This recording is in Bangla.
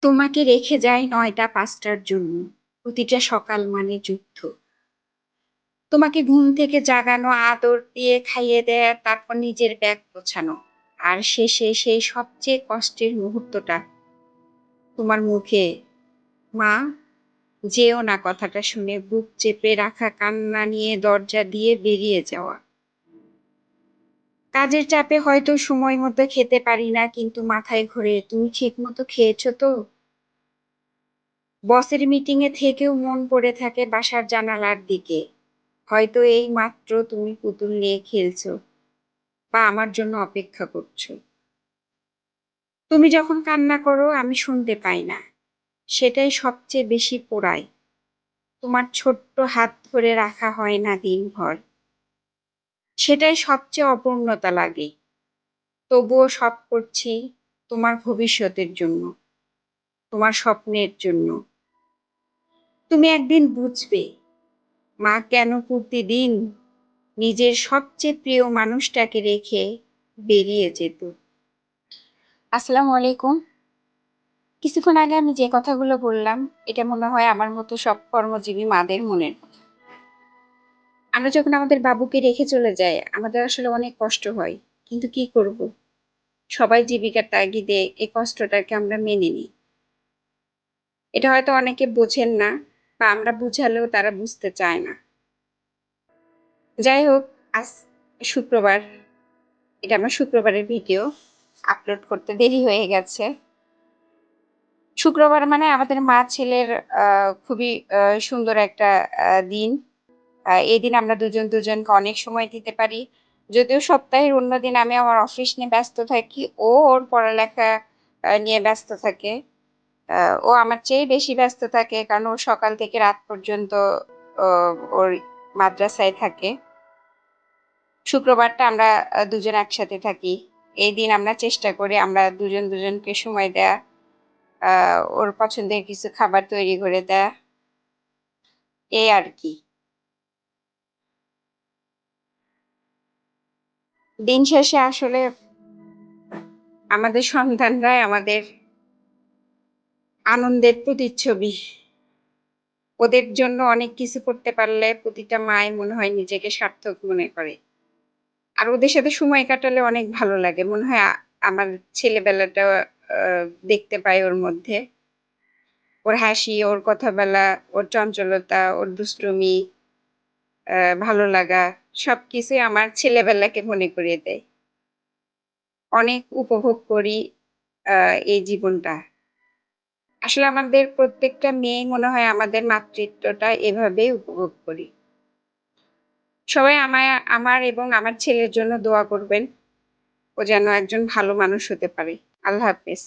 তোমাকে রেখে যায় নয়টা পাঁচটার জন্য। প্রতিটা সকাল মানে যুদ্ধ। তোমাকে ঘুম থেকে জাগানো, আদর দিয়ে খাইয়ে দেয়া, তারপর নিজের ব্যাগ গোছানো। আর শেষে সেই সবচেয়ে কষ্টের মুহূর্তটা। তোমার মুখে, মা, যেও না কথাটা শুনে বুক চেপে রাখা কান্না নিয়ে দরজা দিয়ে বেরিয়ে যাওয়া। কাজের চাপে হয়তো সময় মতো খেতে পারি না, কিন্তু মাথায় ঘুরে। তুমি ঠিক মতো খেয়েছো তো? বসের মিটিং এ থেকেও মন পড়ে থাকে বাসার জানালার দিকে। হয়তো এই মাত্র তুমি পুতুল নিয়ে খেলছো বা আমার জন্য অপেক্ষা করছ। তুমি যখন কান্না করো, আমি শুনতে পাই না। সেটাই সবচেয়ে বেশি পোড়ায়। তোমার ছোট্ট হাত ধরে রাখা হয় না দিনভর। সেটাই সবচেয়ে অপূর্ণতা লাগে। তবুও সব করছি তোমার ভবিষ্যতের জন্য, তোমার স্বপ্নের জন্য। তুমি একদিন বুঝবে, মা কেন প্রতিদিন নিজের সবচেয়ে প্রিয় মানুষটাকে রেখে বেরিয়ে যেত। আসসালামু আলাইকুম। কিছুক্ষণ আগে আমি যে কথাগুলো বললাম, এটা মনে হয় আমার মতো সব কর্মজীবী মাদের মনের কথা। আমরা যখন আমাদের বাবুকে রেখে চলে যাই, আমাদের আসলে অনেক কষ্ট হয়। কিন্তু কি করব? সবাই জীবিকার তাগিদে এই কষ্টটাকে আমরা মেনে নিই। এটা হয়তো অনেকে বোঝেন না বা আমরা বুঝালেও তারা বুঝতে চায় না। যাই হোক, আজ শুক্রবার। এটা আমার শুক্রবারের ভিডিও। আপলোড করতে দেরি হয়ে গেছে। শুক্রবার মানে আমাদের মা ছেলের খুবই সুন্দর একটা দিন। এই দিন আমরা দুজন দুজনকে অনেক সময় দিতে পারি। যদিও সপ্তাহের অন্য দিন আমি আমার অফিস নিয়ে ব্যস্ত থাকি, ও ওর পড়ালেখা নিয়ে ব্যস্ত থাকে। ও আমার চেয়ে বেশি ব্যস্ত থাকে কারণ ও সকাল থেকে রাত পর্যন্ত ওর মাদ্রাসায় থাকে। শুক্রবারটা আমরা দুজন একসাথে থাকি। এই দিন আমরা চেষ্টা করি আমরা দুজন দুজনকে সময় দেয়া ওর পছন্দের কিছু খাবার তৈরি করে দেয়া। এই আর কি। দিন শেষে আসলে আমাদের সন্তানরাই আমাদের আনন্দের প্রতিচ্ছবি। ওদের জন্য অনেক কিছু করতে পারলে প্রতিটা মায় মনে হয় নিজেকে সার্থক মনে করে। আর ওদের সাথে সময় কাটালে অনেক ভালো লাগে। মনে হয় আমার ছেলেবেলাটা দেখতে পাই ওর মধ্যে। ওর হাসি, ওর কথা বলা ওর চঞ্চলতা, ওর দুষ্টুমি ভালো লাগা সব কিছুই আমার ছেলেবেলাকে মনে করিয়ে দেয়। অনেক উপভোগ করি এই জীবনটা। আসলে আমাদের প্রত্যেকটা মেয়ে মনে হয় আমাদের মাতৃত্বটা এভাবেই উপভোগ করি। সবাই আমায়, আমার এবং আমার ছেলের জন্য দোয়া করবেন। ও যেন একজন ভালো মানুষ হতে পারে। আল্লাহ হাফেজ।